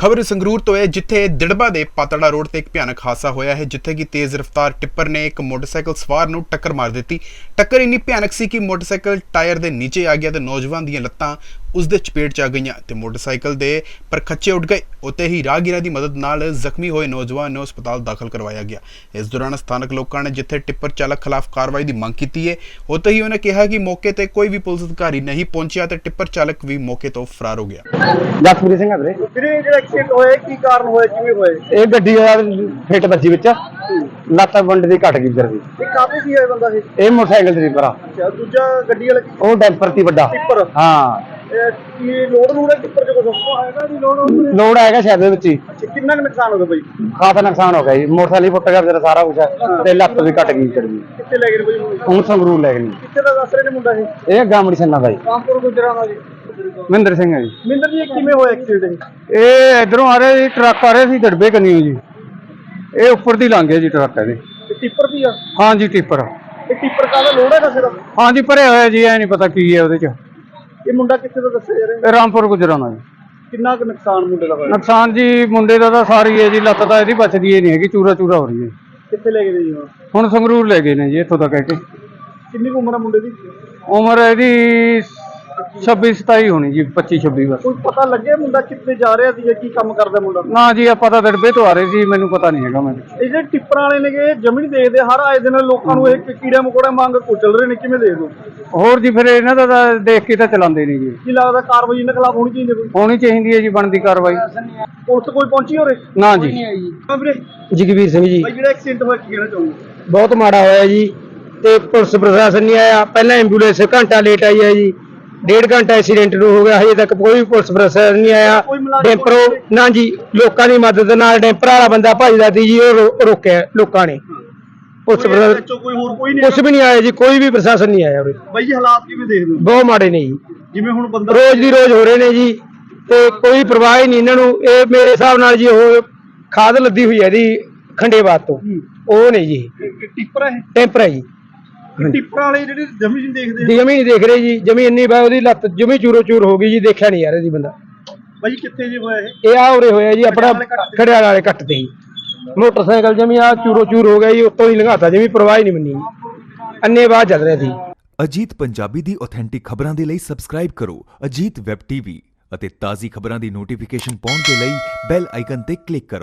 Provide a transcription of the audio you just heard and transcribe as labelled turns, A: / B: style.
A: ਖਬਰ ਸੰਗਰੂਰ ਤੋਂ ਹੈ, ਜਿੱਥੇ ਦਿੜਬਾ ਦੇ ਪਾਤੜਾ ਰੋਡ ਤੇ ਇੱਕ ਭਿਆਨਕ ਹਾਦਸਾ ਹੋਇਆ ਹੈ, ਜਿੱਥੇ ਕਿ ਤੇਜ਼ ਰਫ਼ਤਾਰ ਟਿੱਪਰ ਨੇ ਇੱਕ ਮੋਟਰਸਾਈਕਲ ਸਵਾਰ ਨੂੰ ਟੱਕਰ ਮਾਰ ਦਿੱਤੀ। ਟੱਕਰ ਇੰਨੀ ਭਿਆਨਕ ਸੀ ਕਿ ਮੋਟਰਸਾਈਕਲ ਟਾਇਰ ਦੇ ਨੀਚੇ ਆ ਗਿਆ ਤੇ ਨੌਜਵਾਨ ਦੀਆਂ ਲੱਤਾਂ ਉਸ ਦੇ ਚਪੇਟ 'ਚ ਆ ਗਈਆਂ ਤੇ ਮੋਟਰਸਾਈਕਲ ਦੇ ਪਰਖੱਚੇ ਉੱਡ ਗਏ। ਉੱਤੇ ਹੀ ਰਾਹਗੀਰਾਂ ਦੀ ਮਦਦ ਨਾਲ ਜ਼ਖਮੀ ਹੋਏ ਨੌਜਵਾਨ ਨੂੰ ਹਸਪਤਾਲ ਦਾਖਲ ਕਰਵਾਇਆ ਗਿਆ। ਇਸ ਦੌਰਾਨ ਸਥਾਨਕ ਲੋਕਾਂ ਨੇ ਜਿੱਥੇ ਟਿੱਪਰ ਚਾਲਕ ਖਿਲਾਫ ਕਾਰਵਾਈ ਦੀ ਮੰਗ ਕੀਤੀ ਹੈ ਉੱਥੇ ਹੀ ਉਹਨੇ ਕਿਹਾ ਕਿ ਮੌਕੇ ਤੇ ਕੋਈ ਵੀ ਪੁਲਿਸ ਅਧਿਕਾਰੀ ਨਹੀਂ ਪਹੁੰਚਿਆ ਤੇ ਟਿੱਪਰ ਚਾਲਕ ਵੀ ਮੌਕੇ ਤੋਂ ਫਰਾਰ ਹੋ ਗਿਆ।
B: ਜਸਪ੍ਰੀਤ ਸਿੰਘ ਆ ਵੀਰੇ।
C: ਵੀਰੇ ਜਿਹੜਾ ਐਕਸੀਡੈਂਟ ਹੋਇਆ ਕੀ ਕਾਰਨ ਹੋਇਆ ਕਿਵੇਂ ਹੋਇਆ?
B: ਇਹ ਗੱਡੀ ਦਾ ਫਿੱਟ ਵੱਜੀ ਵਿੱਚ। ਲੱਤ ਵੰਡ ਦੀ ਘਟ ਗਈ ਵੀਰ ਦੀ।
C: ਇਹ ਕਾਹਦੇ ਸੀ ਇਹ ਬੰਦਾ ਇਹ?
B: ਇਹ ਮੋਟਰਸਾਈਕਲ ਤੇ ਪਰ ਆ
C: ਅੱਛਾ ਦੂਜਾ ਗੱਡੀ ਵਾਲਾ
B: ਉਹ ਡੈਂਪਰ ਤੀ ਵੱਡਾ।
C: ਟਿੱਪਰ?
B: ਹਾਂ।
C: ਕੀ ਲੋਡ ਨੂੰ ਟਿੱਪਰ ਚ ਕੁਝ ਹੈਗਾ ਜੀ ਲੋਡ
B: ਲੋਡ ਆਏਗਾ ਸ਼ਾਇਦ ਦੇ ਵਿੱਚ ਹੀ।
C: ਅੱਛਾ ਕਿੰਨਾ ਕੁ ਨੁਕਸਾਨ ਹੋ ਗਿਆ ਬਾਈ?
B: ਖਾਸਾ ਨੁਕਸਾਨ ਹੋ ਗਿਆ ਜੀ। ਮੋਟਰਸਾਈਕਲ ਹੀ ਫੁੱਟ ਗਿਆ ਵੀਰ ਸਾਰਾ ਕੁਝ ਤੇ ਲੱਤ ਵੀ ਘਟ ਗਈ ਚੜ ਗਈ।
C: ਕਿੱਥੇ ਲੈ ਗਏ ਬਾਈ
B: ਹੁਣ ਸੰਗਰੂਰ ਲੈ ਗਏ
C: ਕਿੱਥੇ ਦਾ ਦੱਸ ਰਹੇ ਨੇ ਮੁੰਡਾ ਇਹ?
B: ਇਹ ਗਾਮੜੀ ਸੰਨਾ ਦਾ ਜੀ।
C: ਗੁਜਰਾਂ ਦਾ ਜੀ।
B: ਮਹਿੰਦਰ ਸਿੰਘ ਹੈ ਜੀ।
C: ਮਿੰਦਰ ਜੀ ਕਿਵੇਂ ਹੋਇਆ ਐਕਸੀਡੈਂਟ
B: ਇਹ? ਇਧਰੋਂ ਆ ਰਹੇ ਟਰੱਕ ਆ ਰਹੇ ਸੀ ਦੜਬੇ ਕੰਨੀ ਜੀ। ਇਹ ਉੱਪਰ ਦੀ ਲੰਘ ਗਿਆ ਜੀ ਟਰੱਕ ਇਹਦੇ।
C: ਇਹ ਟਿੱਪਰ ਦੀ ਆ?
B: ਹਾਂ ਜੀ ਟਿੱਪਰ।
C: ਇਹ ਟਿੱਪਰ ਕਾਹਦਾ ਲੋਡ ਹੈਗਾ ਸਿਰਫ?
B: ਹਾਂ ਜੀ ਭਰਿਆ ਹੋਇਆ ਜੀ ਐ ਨਹੀਂ ਪਤਾ ਕੀ ਹੈ ਉਹਦੇ ਚ।
C: ਇਹ ਮੁੰਡਾ ਕਿੱਥੇ ਦਾ ਦੱਸਿਆ ਜਾ ਰਿਹਾ
B: ਇਹ ਰਾਮਪੁਰ ਗੁਜਰਾਣਾ ਜੀ।
C: ਕਿੰਨਾ ਕੁ ਨੁਕਸਾਨ ਮੁੰਡੇ ਦਾ ਹੋਇਆ?
B: ਨੁਕਸਾਨ ਜੀ ਮੁੰਡੇ ਦਾ ਤਾਂ ਸਾਰੀ ਹੈ ਜੀ ਲੱਤ ਤਾਂ ਇਹਦੀ ਬਚਦੀ ਹੀ ਨਹੀਂ ਹੈਗੀ ਚੂਰਾ ਚੂਰਾ ਹੋ ਰਹੀ ਹੈ।
C: ਕਿੱਥੇ ਲੈ ਗਏ ਨੇ ਜੀ ਹੁਣ
B: ਹੁਣ ਸੰਗਰੂਰ ਲੈ ਗਏ ਨੇ ਜੀ ਇੱਥੋਂ ਤੱਕ ਕਹਿ ਕੇ
C: ਕਿੰਨੀ ਕੁ ਉਮਰ ਆ ਮੁੰਡੇ ਦੀ?
B: ਉਮਰ ਇਹਦੀ 26 27 ਹੋਣੀ ਜੀ 25 26 ਬਸ।
C: ਕੋਈ ਪਤਾ ਲੱਗਿਆ ਮੁੰਡਾ ਕਿੱਥੇ ਜਾ ਰਿਹਾ ਸੀ ਜਾਂ ਕੀ ਕੰਮ ਕਰਦਾ ਮੁੰਡਾ?
B: ਨਾ ਜੀ ਆਪਾਂ ਤਾਂ ਦੜਬੇ ਤੋਂ ਆ ਰਹੇ ਸੀ ਮੈਨੂੰ ਪਤਾ ਨਹੀਂ ਹੈਗਾ ਮੈਂ।
C: ਇਹ ਜਿਹੜੇ ਟਿੱਪਰਾਂ ਵਾਲੇ ਨੇਗੇ ਜਮੀ ਨਹੀਂ ਦੇਖਦੇ ਹਰ ਆਏ ਦਿਨ ਲੋਕਾਂ ਨੂੰ ਇਹ ਕੀੜਾ ਮਕੌੜਾ ਮੰਗ ਕੁਚਲ ਰਹੇ ਨੇ ਕਿਵੇਂ ਦੇਖਦੇ ਹੋ
B: ਹੋਰ ਜੀ ਫਿਰ ਇਹਨਾਂ ਦਾ ਤਾਂ ਦੇਖ ਕੇ ਤਾਂ ਚਲਾਉਂਦੇ ਨਹੀਂ ਜੀ।
C: ਕੀ ਲੱਗਦਾ ਕਾਰਵਾਈ ਇਹਨਾਂ ਖਿਲਾਫ ਹੋਣੀ ਚਾਹੀਦੀ ਕੋਈ?
B: ਹੋਣੀ ਚਾਹੀਦੀ ਹੈ ਜੀ ਬਣਦੀ ਕਾਰਵਾਈ।
C: ਪੁਲਿਸ ਕੋਈ ਪਹੁੰਚੀ ਹੋਰੇ?
B: ਨਾ ਜੀ। ਜਗਵੀਰ ਸਿੰਘ ਜੀ।
C: ਜਿਹੜਾ ਐਕਸੀਡੈਂਟ ਹੋਇਆ ਕੀ ਕਹਿਣਾ ਚਾਹੁੰਦੇ
B: ਬਹੁਤ ਮਾੜਾ ਹੋਇਆ ਜੀ ਤੇ ਪੁਲਿਸ ਪ੍ਰਸ਼ਾਸਨ ਨਹੀਂ ਆਇਆ। ਪਹਿਲਾਂ ਐਂਬੂਲੈਂਸ ਘੰਟਾ ਲੇਟ ਆਈ ਹੈ ਜੀ। ਡੇਢ ਘੰਟਾ ਐਕਸੀਡੈਂਟ ਨੂੰ ਹੋ ਗਿਆ ਹਜੇ ਤੱਕ ਕੋਈ ਪੁਲਿਸ ਪ੍ਰਸ਼ਾਸਨ ਨਹੀਂ ਆਇਆ। ਡੈਂਪਰੋ ਨਾ ਜੀ ਲੋਕਾਂ ਦੀ ਮਦਦ ਨਾਲ ਡੈਂਪਰ ਵਾਲਾ ਬੰਦਾ ਭੱਜਦਾ ਸੀ ਜੀ ਉਹ ਰੋਕਿਆ ਲੋਕਾਂ ਨੇ। ਪੁਲਿਸ ਪ੍ਰਸ਼ਾਸਨ
C: ਕੋਈ ਹੋਰ ਕੋਈ ਨਹੀਂ
B: ਕੁਛ ਵੀ ਨਹੀਂ ਆਇਆ ਜੀ ਕੋਈ ਵੀ ਪ੍ਰਸ਼ਾਸਨ ਨਹੀਂ ਆਇਆ ਉਰੇ।
C: ਬਾਈ ਜੀ ਹਾਲਾਤ ਕਿਵੇਂ ਦੇਖਦੇ ਹੋ?
B: ਬਹੁਤ ਮਾੜੇ ਨੇ ਜੀ।
C: ਜਿਵੇਂ ਹੁਣ ਬੰਦਾ
B: ਰੋਜ਼ ਦੀ ਰੋਜ਼ ਹੋ ਰਹੇ ਨੇ ਜੀ ਤੇ ਕੋਈ ਪਰਵਾਹ ਹੀ ਨਹੀਂ ਇਹਨਾਂ ਨੂੰ। ਇਹ ਮੇਰੇ ਹਿਸਾਬ ਨਾਲ ਜੀ ਉਹ ਖਾਦ ਲੱਦੀ ਹੋਈ ਹੈ ਇਹਦੀ ਖੰਡੇਬਾਦ ਤੋਂ। ਉਹ ਨਹੀਂ ਜੀ।
C: ਟਿੱਪਰ ਹੈ
B: ਟੈਂਪਰ ਹੈ ਜੀ।
C: ਟਿੱਪਰਾਂ ਵਾਲੇ ਜਿਹੜੇ ਜਮੀ ਨਹੀਂ ਦੇਖਦੇ।
B: ਜਮੀ ਨਹੀਂ ਦੇਖ ਰਹੇ ਜੀ। ਜਮੀ ਇੰਨੀ ਬਾ ਉਹਦੀ ਲੱਤ ਜਮੀ ਚੂਰੋ ਚੂਰ ਹੋ ਗਈ ਜੀ ਦੇਖਿਆ ਨਹੀਂ ਯਾਰ ਇਹਦੀ ਬੰਦਾ।
C: ਬਾਈ ਕਿੱਥੇ ਜੇ ਹੋਇਆ ਇਹ?
B: ਇਹ ਆ ਉਰੇ ਹੋਇਆ ਜੀ ਆਪਣਾ ਖੜਿਆਲ ਵਾਲੇ ਕੱਟ ਤੇ। ਜੀ। ਮੋਟਰਸਾਈਕਲ ਜਮੀ ਆ ਚੂਰੋ ਚੂਰ ਹੋ ਗਿਆ ਜੀ ਉੱਤੋਂ ਹੀ ਲੰਘਾਤਾ ਜਮੀ ਪਰਵਾਹ ਹੀ ਨਹੀਂ ਮੰਨੀ ਅੰਨੇ ਬਾਅਦ ਚੱਲ ਰਿਹਾ ਸੀ।
D: ਅਜੀਤ ਪੰਜਾਬੀ ਦੀ ਆਥੈਂਟਿਕ ਖਬਰਾਂ ਦੇ ਲਈ ਸਬਸਕ੍ਰਾਈਬ ਕਰੋ ਅਜੀਤ ਵੈਬ ਟੀਵੀ ਅਤੇ ਤਾਜ਼ੀ ਖਬਰਾਂ ਦੀ ਨੋਟੀਫਿਕੇਸ਼ਨ ਪਾਉਣ ਦੇ ਲਈ ਬੈਲ ਆਈਕਨ ਤੇ ਕਲਿੱਕ ਕਰੋ।